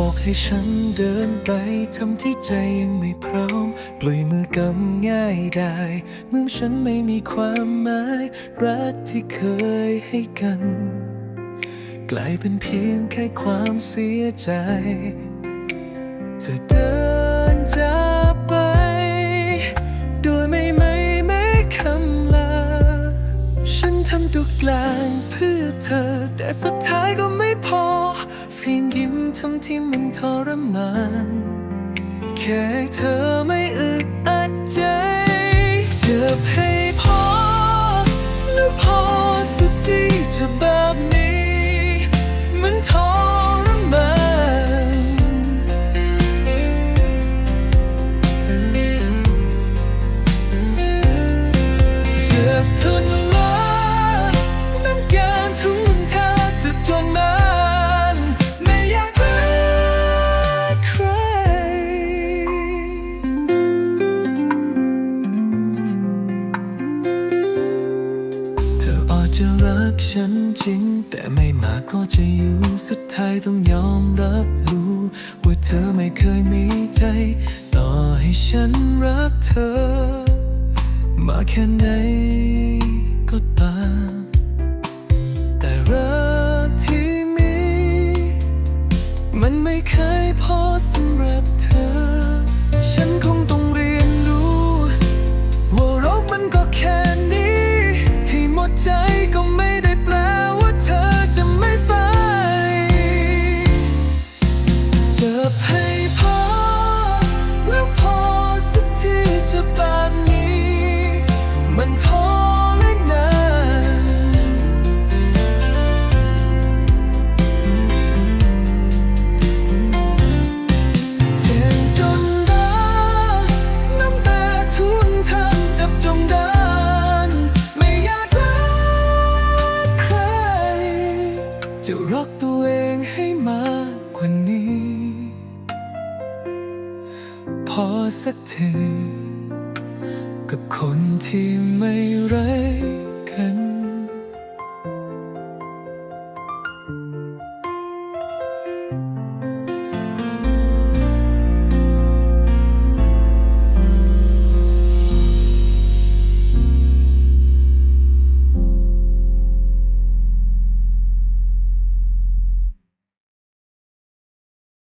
บอกให้ฉันเดินไปทำที่ใจยังไม่พร้อม ปล่อยมือกำง่ายได้เมื่อฉันไม่มีความหมาย รักที่เคยให้กัน กลายเป็นเพียงแค่ความเสียใจ เธอเดินจากไป โดยไม่ไม่ไม่คำลา ฉันทำทุกอย่างเพื่อเธอ แต่สุดท้ายก็ เพียงยิ้มทำที่มันทรมานแค่เธอไม่อึดอัดใจเจ็บให้พอแล้วพอสักทีจะแบบนี้มันทรมานเจ็บทน จจะรักฉันจริง แต่ไม่มากก็จะอยู่สุดท้ายต้องยอมรับรู้ ว่าเธอไม่เคยมีใจ ต่อให้ฉันรักเธอ มากแค่ไหนก็ตามแต่รักที่มี มันไม่เคยพอสำหรับ จะรักตัวเองให้มากกว่านี้ พอสักทีกับคนที่ไม่รัก